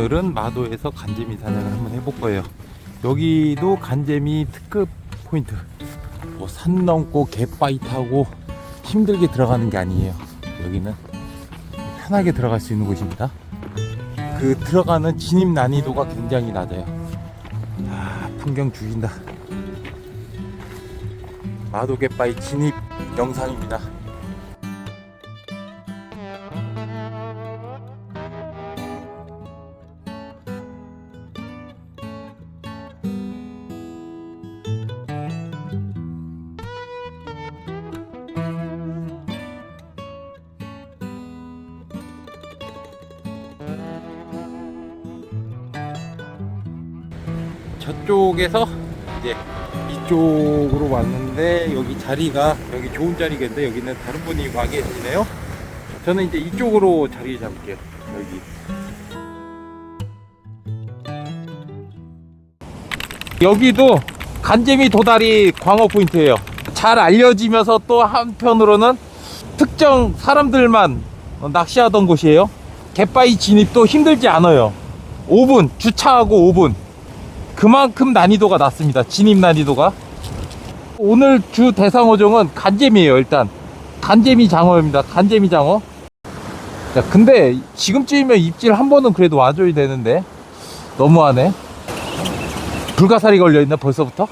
오늘은 마도에서 간재미 사냥을 한번 해볼 거예요. 여기도 간재미 특급 포인트. 뭐 산 넘고 갯바위 타고 힘들게 들어가는 게 아니에요. 여기는 편하게 들어갈 수 있는 곳입니다. 그 들어가는 진입 난이도가 굉장히 낮아요. 아, 풍경 죽인다. 마도 갯바위 진입 영상입니다. 저쪽에서 이제 이쪽으로 왔는데 여기 자리가 여기 좋은 자리겠는데 여기는 다른 분이 와 계시네요. 저는 이제 이쪽으로 자리 잡을게요. 여기. 여기도 간재미 도다리 광어 포인트예요. 잘 알려지면서 또 한편으로는 특정 사람들만 낚시하던 곳이에요. 갯바위 진입도 힘들지 않아요. 5분 주차하고 5분. 그만큼 난이도가 낮습니다. 진입 난이도가. 오늘 주 대상 어종은 간재미예요, 일단. 간재미 장어입니다. 간재미 장어. 자, 근데 지금쯤이면 입질 한 번은 그래도 와줘야 되는데. 너무하네. 불가사리 걸려있나, 벌써부터?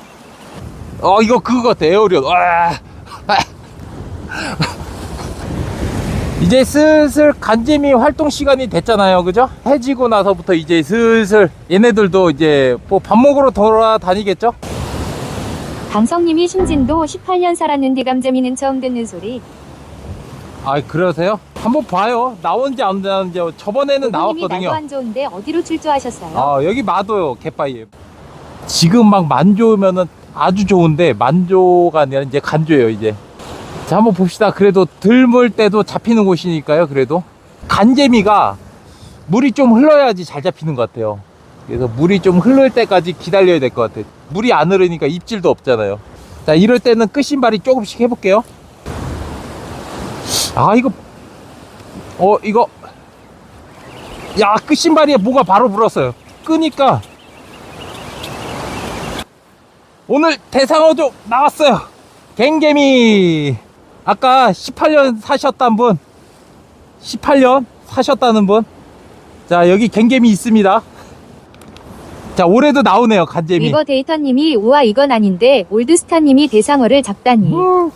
어, 이거 그거 같아, 에어리언. 와. 이제 슬슬 간재미 활동 시간이 됐잖아요. 그죠? 해지고 나서부터 이제 슬슬 얘네들도 이제 뭐 밥 먹으러 돌아다니겠죠? 강성님이 신진도 18년 살았는데 감재미는 처음 듣는 소리. 아, 그러세요? 한번 봐요. 나온지 안 나온지. 저번에는 나왔거든요. 안 좋은데 어디로 출조하셨어요? 아, 여기 마도요. 갯바위에. 지금 막 만조면은 아주 좋은데 만조가 아니라 이제 간조예요, 이제. 자, 한번 봅시다. 그래도 들물 때도 잡히는 곳이니까요, 그래도. 간재미가 물이 좀 흘러야지 잘 잡히는 것 같아요. 그래서 물이 좀 흐를 때까지 기다려야 될 것 같아요. 물이 안 흐르니까 입질도 없잖아요. 자, 이럴 때는 끝신발이 조금씩 해볼게요. 아, 이거, 어, 이거, 야, 끝신발이에 뭐가 바로 불었어요. 끄니까, 오늘 대상어종 나왔어요. 갱개미. 아까 18년 사셨던 분, 18년 사셨다는 분. 자, 여기 갱개미 있습니다. 자, 올해도 나오네요, 간재미. 리버 데이터님이 우와 이건 아닌데 올드스타님이 대상어를 잡다니. 음.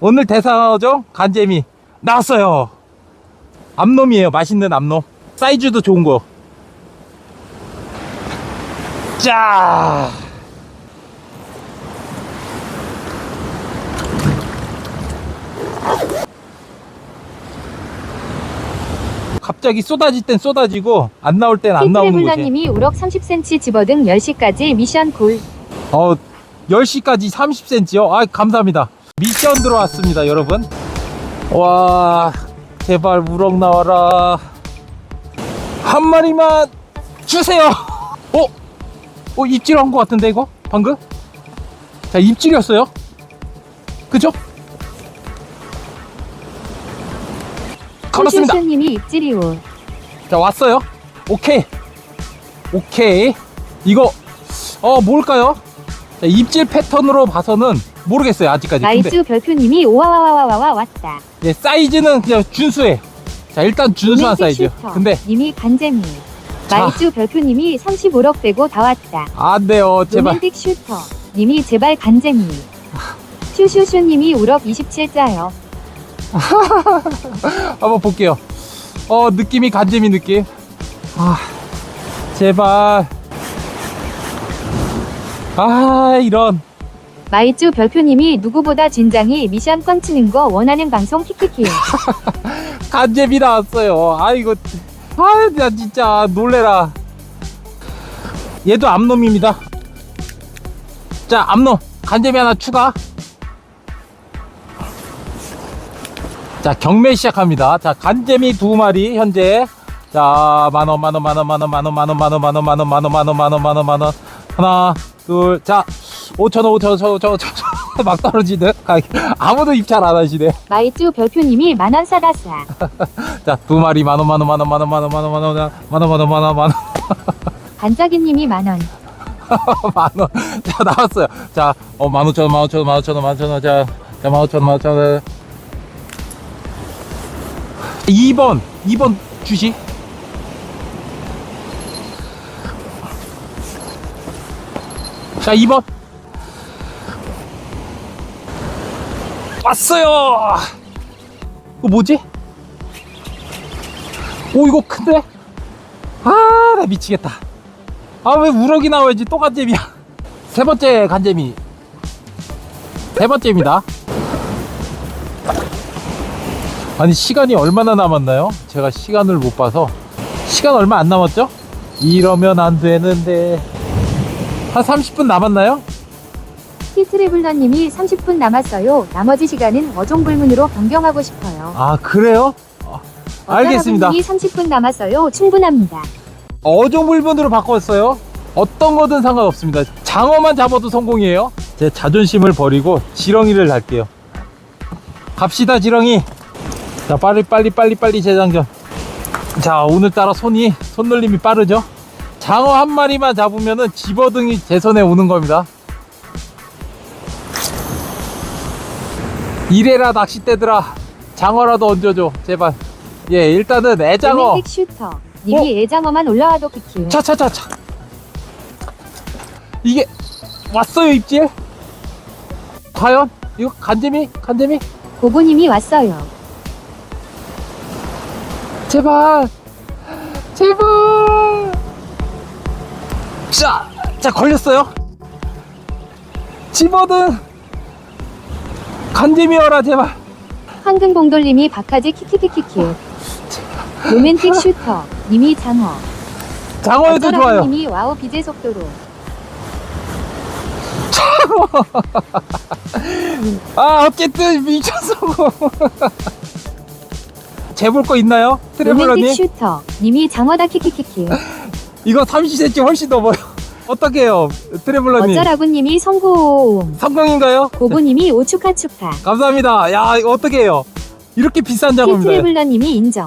오늘 대상어종 간재미 나왔어요. 암놈이에요. 맛있는 암놈. 사이즈도 좋은 거. 자. 갑자기 쏟아질 땐 쏟아지고 안 나올 땐 안 나오는 거지. 히트레블러님이 우럭 30cm 집어등 10시까지 미션 굴. 어, 10시까지 30cm요? 아, 감사합니다. 미션 들어왔습니다, 여러분. 와, 제발 우럭 나와라. 한 마리만 주세요. 어? 어, 입질한 것 같은데, 이거? 방금? 자, 입질이었어요. 그죠? 걸었습니다. 슈슈슈님이 입질이오. 자 왔어요 오케이 오케이 이거 어 뭘까요 자, 입질 패턴으로 봐서는 모르겠어요 아직까지 근데 나이스 별표님이 오와와와와와 왔다. 예, 사이즈는 그냥 준수해 자 일단 준수한 사이즈. 근데 님이 간재미. 자. 마이쭈 별표님이 35억 빼고 다 왔다. 안 돼요 제발 로맨틱 슈터. 님이 제발 간재미. 슈슈슈님이 우럭 27자요. 한번 볼게요 어 느낌이 간재미 느낌 아 제발 아 이런 마이쭈 별표님이 누구보다 진장이 미션 꽝치는 거 원하는 방송 키키키. 간제비 나왔어요. 아이고, 아, 나 진짜 놀래라. 얘도 암놈입니다. 자, 암놈. 간제비 하나 추가. 자, 경매 시작합니다. 자, 간제미 두 마리, 현재. 자, 만원, 만원, 만원, 만원, 만원, 만원, 만원, 만원, 만원, 만원, 만원, 만원, 만원, 만원. 하나, 둘, 자, 오천원, 오천원, 오천원, 오천원, 오천원. 막 떨어지네. 가- 아무도 입찰 안 하시네. 마이쭈 별표님이 만원 사다싸. 자, 두 마리 만 원, 만 원, 만 원, 만 원, 만 원, 만 원, 만 원, 만 원, 만 원, 만 원, 만 원, 만 원. 반짝이님이 만원. 만 원. 자, 나왔어요. 자, 어, 만 오천 원, 만 오천 원, 만 오천 원, 만 오천 원. 자, 자, 만 오천 원, 만 오천 원. 2번, 2번 주시. 자, 2번. 왔어요. 이거 뭐지? 오, 이거 큰데? 아, 나 미치겠다. 아 왜 우럭이 나와야지 또 간잼이야 세 번째 간잼이 세 번째입니다 아니 시간이 얼마나 남았나요? 제가 시간을 못 봐서 시간 얼마 안 남았죠? 이러면 안 되는데 한 30분 남았나요? 티트래블러님이 30분 남았어요. 나머지 시간은 어종불문으로 변경하고 싶어요. 아 그래요? 아, 알겠습니다 어쩌라고님이 30분 남았어요. 충분합니다. 어종불변으로 바꿨어요. 어떤 거든 상관없습니다. 장어만 잡아도 성공이에요. 제 자존심을 버리고 지렁이를 달게요. 갑시다 지렁이. 자 빨리 빨리 빨리 빨리 재장전. 자 오늘따라 손이 손놀림이 빠르죠. 장어 한 마리만 잡으면은 집어등이 제 손에 오는 겁니다. 이래라 낚싯대들아 장어라도 얹어줘 제발. 예 일단은 애장어. 로맨틱 슈터. 님이 애장어만 올라와도 키키. 차차차차 이게 왔어요 입질 과연 이거 간재미 간재미 고고님이 왔어요. 제발 제발 자, 자 걸렸어요 집어든 간재미여라 제발 황금봉돌님이 박하지 키키키키키. 로맨틱 슈터. 님이 장어. 장어에도 좋아요 님이 와우 비제 속도로. 아 어쨌든 미쳤어 재볼 거 있나요 트래블러님 로맨틱 슈터. 님이 장어다 키키키키. 이거 30cm 훨씬 넘어요. 어떡해요, 트래블러님. 어쩌라고 님이 성공. 성공인가요? 고고 님이 오축하 축하. 감사합니다. 야, 이거 어떡해요. 이렇게 비싼 작업입니다. 티트래블러 님이 인정.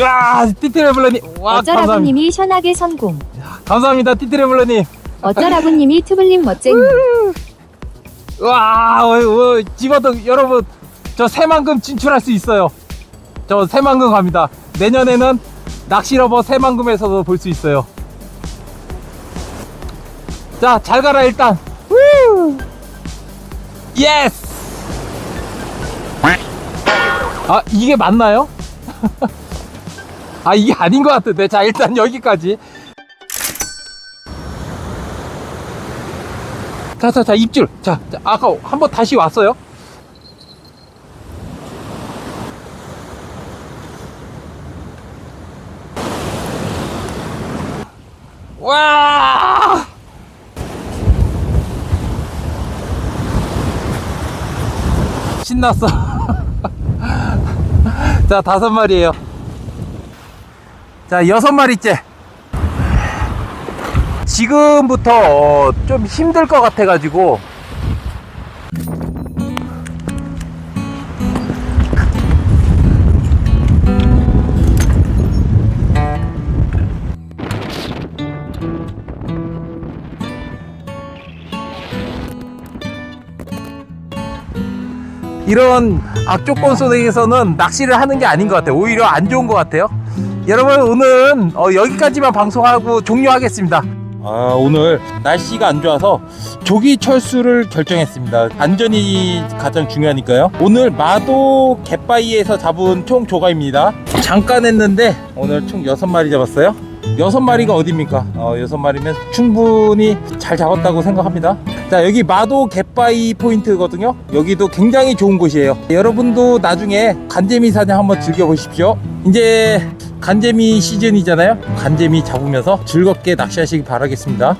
와, 띠트래블러님. 와, 감사합니다. 어쩌라고님이 션하게 성공. 감사합니다, 띠트래블러님. 어쩌라고 님이 투블님 멋쟁이. 와, 어, 어, 집어도 여러분, 저 새만금 진출할 수 있어요. 저 새만금 갑니다. 내년에는 낚시러버 새만금에서도 볼 수 있어요. 자, 잘 가라, 일단. 우! 예스! 아, 이게 맞나요? 아, 이게 아닌 것 같은데. 자, 일단 여기까지. 자, 자, 자, 입질. 자, 자 아까 한 번 다시 왔어요. 신났어. 자, 다섯 마리예요. 자, 여섯 마리째. 지금부터 어, 좀 힘들 것 같아 가지고 이런 악조건 속에서는 낚시를 하는 게 아닌 것 같아요. 오히려 안 좋은 것 같아요. 여러분 오늘은 어, 여기까지만 방송하고 종료하겠습니다. 아 오늘 날씨가 안 좋아서 조기 철수를 결정했습니다. 안전이 가장 중요하니까요. 오늘 마도 갯바위에서 잡은 총 조가입니다. 잠깐 했는데 오늘 총 6마리 잡았어요. 여섯 마리가 어딥니까? 어, 여섯 마리면 충분히 잘 잡았다고 생각합니다. 자, 여기 마도 갯바위 포인트거든요. 여기도 굉장히 좋은 곳이에요. 여러분도 나중에 간재미 사냥 한번 즐겨보십시오. 이제 간재미 시즌이잖아요. 간재미 잡으면서 즐겁게 낚시하시기 바라겠습니다.